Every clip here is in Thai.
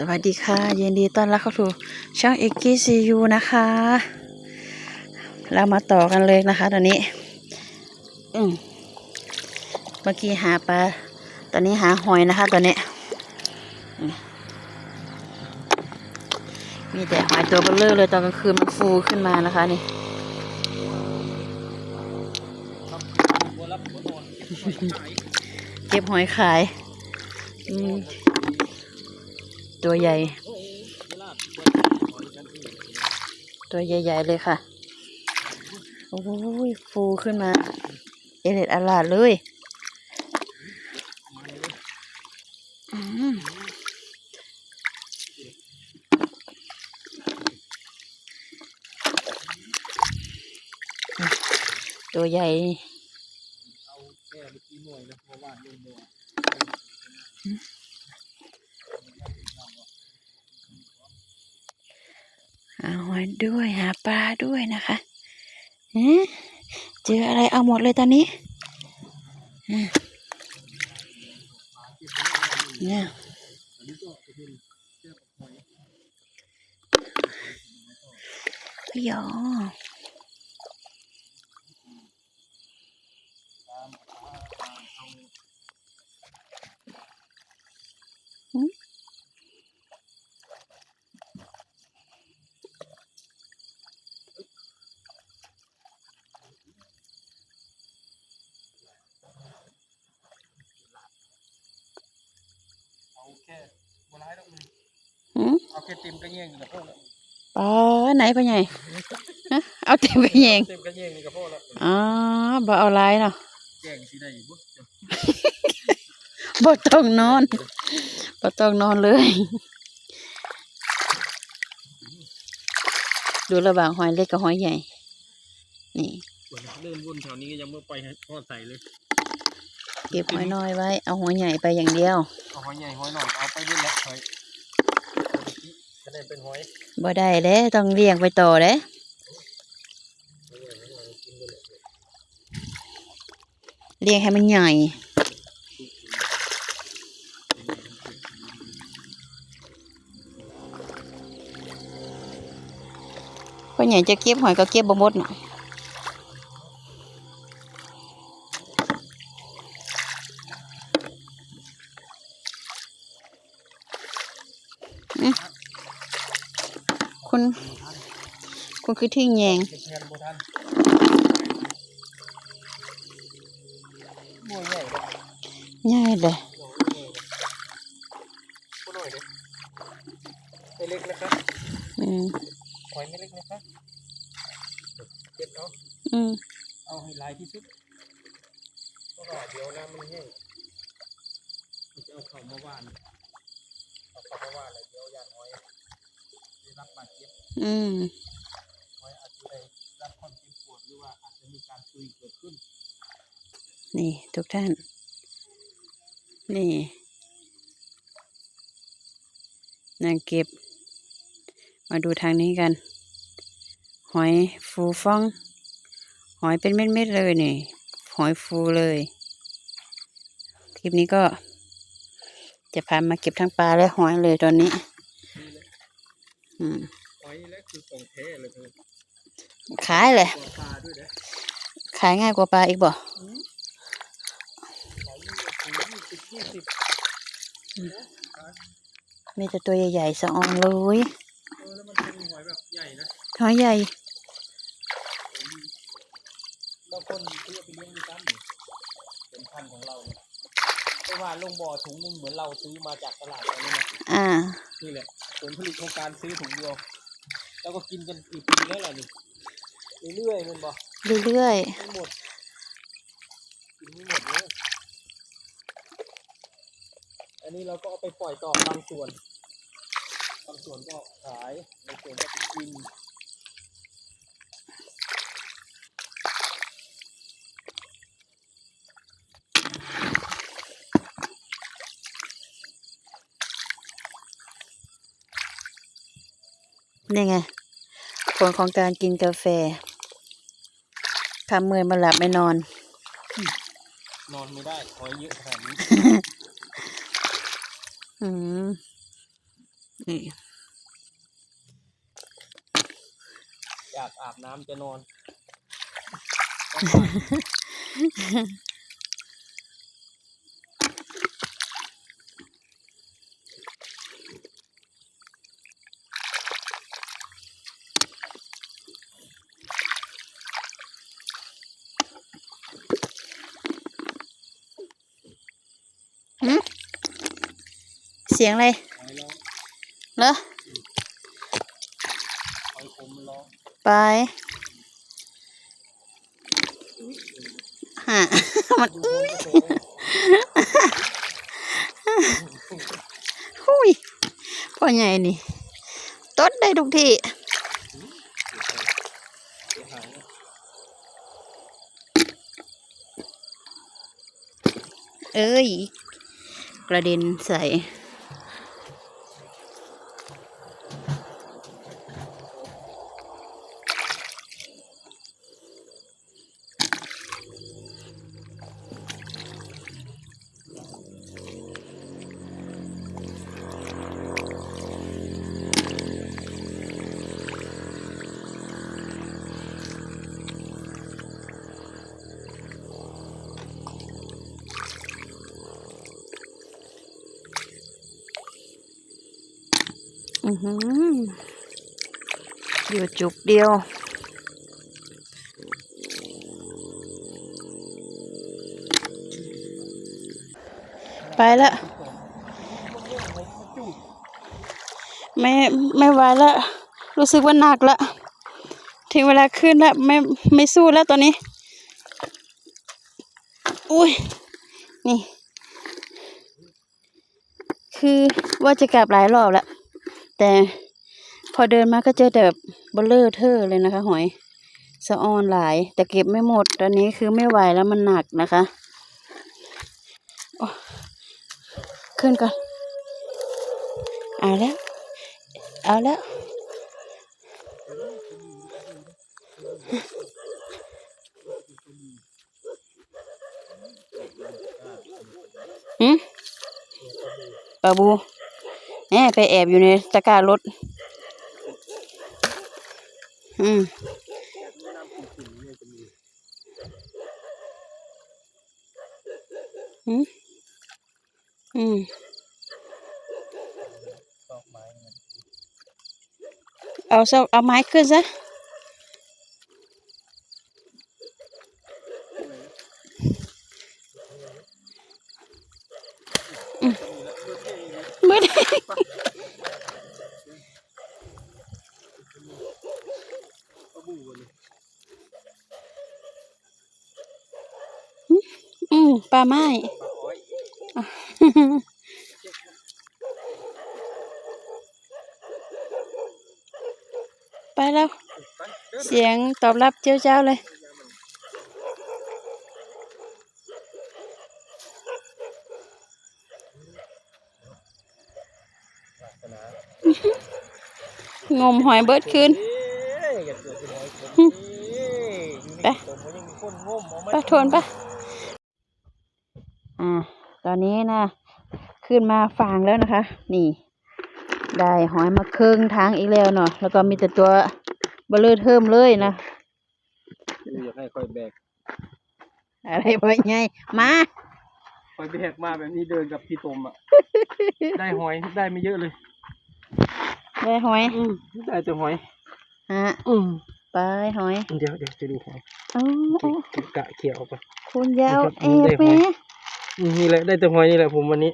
สวัสดีค่ะยินดีต้อนรับเข้าสู่ช่องเอกกี้ซียูนะคะ เรามาต่อกันเลยนะคะ ตอนนี้ อืมเมื่อกี้หาปลาตอนนี้หาหอยนะคะ ตอนนี้ มีแต่หอยตัวเบลเลอร์เลยตอนกลางคืนมันฟูขึ้นมานะคะนี่เก็บหอยขาย อืม ตัวใหญ่ ตัวใหญ่ ๆ เลยค่ะ โอ้ย ฟูขึ้นมา เอเลดอาลาดเลยอืมตัวใหญ่หาหอย ด้วยหาปลาด้วยนะคะฮะเจออะไรเอาหมดเลยตอนนี้เนี่ยยอหืม เอาแค่บัวร้ายต้องมือ หืมเอาแค่เต็มกระเยียงนี่กับพ่อแล้วปลาไหนปลาใหญ่ฮะเอาเต็มไปเองเต็มกระเยียงนี่กับพ่อแล้วอ๋อบ่เอาหลายเนาะแจ้งสิได้อยู่บุ๊บ่ต้องนอนบ่ต้องนอนเลย ดูระหว่างหอยเล็กกับหอยใหญ่ นี่ เดินวนแถวนี้ก็ยังไม่ไปให้พ่อใส่เลย เก็บหอยน้อยไว้ เอาหอยใหญ่ไปอย่างเดียวเอาหอยใหญ่หอยหน่อยเอาไปเล่นแล้วหอยคะแนนเป็นหอยบ่ได้เด้ต้องเลี้ยงไปต่อเด้เลี้ยงให้มันใหญ่พ่อใหญ่จะเก็บหอยก็เก็บบ่หมดน่ะ คุณคือทิ้งแยงเด็กงานโบทันบัวใหญ่เลยง่ายเลยบัวหน่อยเลยไม่เล็กนะครับอืมหอยไม่เล็กนะครับเก็บเอาอืมเอาให้ลายที่สุดเพราะว่าเดี๋ยวน้ำมันแห้งมันจะเอาเข่ามาว่านเอาเข่ามาว่านแล้วเดี๋ยวยานหอยได้รับบาดเจ็บอืมหอยอาจจะ ได้รับความเจ็บปวดหรือว่าอาจจะมีการตุยเกิดขึ้น นี่ทุกท่าน นี่นางเก็บ มาดูทางนี้กัน หอยฟูฟ่อง หอยเป็นเม็ดๆเลยนี่ หอยฟูเลย คลิปนี้ก็ จะพามาเก็บทั้งปลาและหอยเลยตอนนี้ อืมหอยนี่แหละคือของแท้เลยเธอ ขายเลยตัวปลาด้วยนะขายง่ายกว่าปลาอีกบ่หอยนี่ถึงยี่สิบยี่สิบมีแต่ตัวใหญ่ๆสะออนเลยเออแล้วมันเป็นหอยแบบใหญ่นะหอยใหญ่บางคนซื้อเอาไปเลี้ยงด้วยซ้ำนี่เป็นพันธุ์ของเราเนี่ยไม่ว่าลงบ่อถุงหนึงเหมือนเราซื้อมาจากตลาดอะไรนะอ่า นี่แหละผลผลิตของการซื้อถุงเดียว แล้วก็กินกันกี่ปีแล้วล่ะนี่ เรื่อยๆมันบอกเรื่อยไม่หมดกินไม่หมดเลยอันนี้เราก็เอาไปปล่อยต่อบางส่วนบางส่วนก็ขายบางส่วนก็ไปกินๆนี่ไงผลของการกินกาแฟ ทำเมื่อยมาหลับไม่นอน นอนไม่ได้หอยเยอะขนาดนี้อืมนี่อยากอาบน้ำจะนอน เสียงอะไรหอยเหรอหอยขมมันองไปฮะมันอื้อหุยพ่อใหญ่นี่ตดได้ทุกที่เอ้ย กระเด็นใส่ อยู่จุกเดียว ไปแล้วไม่ไม่ไหวแล้วรู้สึกว่าหนักแล้วถึงเวลาขึ้นแล้วไม่ไม่สู้แล้วตอนนี้ อุ้ยนี่ คือว่าจะกลับหลายรอบแล้ว แต่พอเดินมาก็เจอแต่แบบเบลเลอร์เทอร์เลยนะคะ หอยสะออนหลาย แต่เก็บไม่หมดตอนนี้คือไม่ไหวแล้วมันหนักนะคะโอ้ขึ้นก่อนเอาแล้ว เอาแล้ว หืมปลาบู แหน่ไปแอบอยู่ในตะกร้ารถ อืมอืมอืมดอเอาเสาเอาไม้ขึ้นซะ อืมมืด ก็ บูเลยอืมปลาไม้ปลาอ้อยไปแล้วไปเดินเสียงตอบรับเจ้าเจ้าเลยปรารถนางมหอยเบิดคืน ปะทวนปะอ่าตอนนี้นะ ขึ้นมาฟางแล้วนะคะ นี่ ได้หอยมาครึ่งทางอีกแล้วเนาะแล้วก็มีแต่ตัวเบลอเทิมเลยนะอยากให้ค่อยแบก อะไรไปไงมาค่อยแบกมาแบบนี้เดินกับพี่ตมอะ ได้หอยได้ไม่เยอะเลย ได้หอยอืมได้แต่หอยฮะอืม ไปหอย เดี๋ยวเดี๋ยวจะดูหอยโอ้เก็บกะเขี่ยออกไปคุณยาวนี่เอครับฟนี่แหมได้หอยอืมนี่แหละได้แต่หอยนี่แหละผมวันนี้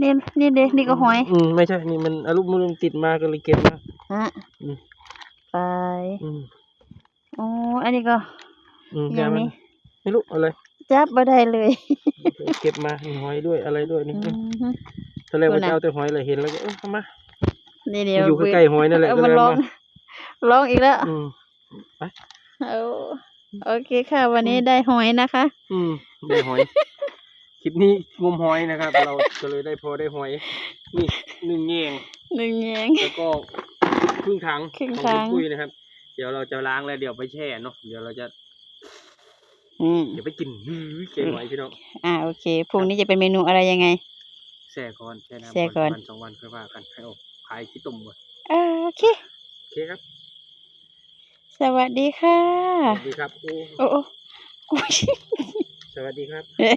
นี่นี่เด็กนี่ก็หอย อืมไม่ใช่นี่มันอารมณ์มันติดมาก็เลยเก็บมาฮะอืมไปอืมโอ้อันนี้ก็อืมอย่างมันี้ไม่รู้อะไรจับมาได้เลย เก็บมามีหอยด้วยอะไรด้วยนี่อืมฮึตอนแรกตัวว่าไหนจะเอาแต่หอยเลยเห็นแล้วก็เออเอามานี่เดี๋ยวอยู่ใกล้ๆหอยนั่นแหละเออก็มันเลยร้อเอางมาร้องอีกแล้ว อืมเอาโอเคค่ะ วันนี้ได้หอยนะคะ อืมได้หอย คลิปนี้งมหอยนะครับ เราก็เลยได้พอได้หอย นี่หนึ่งแยงหนึ่งแยงแล้วก็ครึ่งถังครึ่งของถังคุณปุ้ยนะครับ เดี๋ยวเราจะล้างแล้วเดี๋ยวไปแช่เนาะเดี๋ยวเราจะอืมเดี๋ยวไปกินฮือเกงหอยพี่น้องอ่าโอเคพรุ่งนี้จะเป็นเมนูอะไรยังไง แช่ก่อนแช่น้ำแช่ก่อน วันสองวันค่อยว่ากันให้ออกพายขี้ตุ่มก่อนอ่าโอเค โอเคครับ สวัสดีค่ะสวัสดีครับครูโอ้โอ้กูยสวัสดีครับเฮ้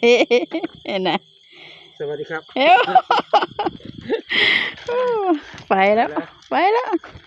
ยนะสวัสดีครับ เอ้วไปแล้ว ไปแล้วไป